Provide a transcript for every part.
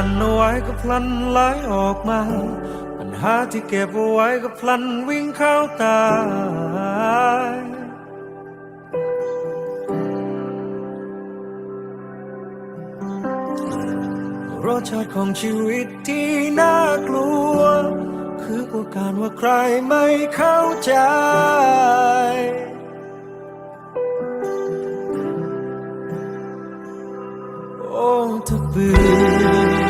ลันเอาไว้ก็พลันไหลออกมา ปัญหาที่เก็บเอาไว้ก็พลันวิ่งเข้าตารสชาติของชีวิตที่น่ากลัว คือโอกาสว่าใครไม่เข้าใจโอ้ถ้าเบื่อ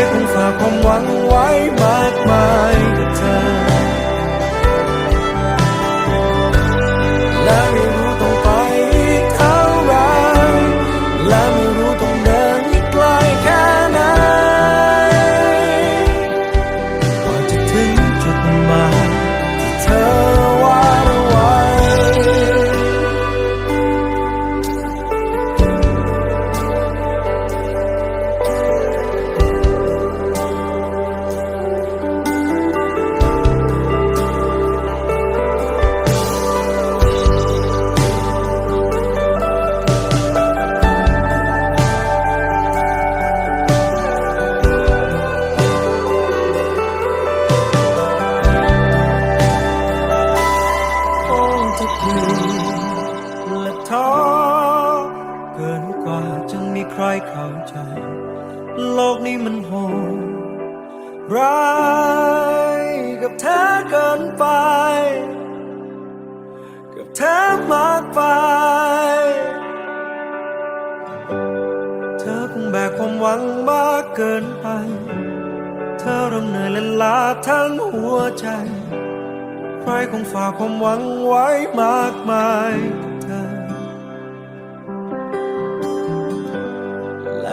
ครคงฝากความหวังไว้มากมาย กว่าจะมีใครเข้าใจ โลกนี้มันโหดร้ายกับเธอเกินไป กับเธอมากไป เธอคงแบกความหวังมากเกินไป เธอเริ่มเหนื่อยและล้าทั้งหัวใจ ใครคงฝากความหวังไว้มากมายกับเธ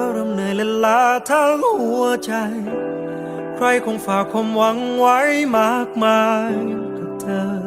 อเริ่มเหนื่อยและล้าทั้งหัวใจ ใครคงฝากความหวังไว้มากมายกับเธอ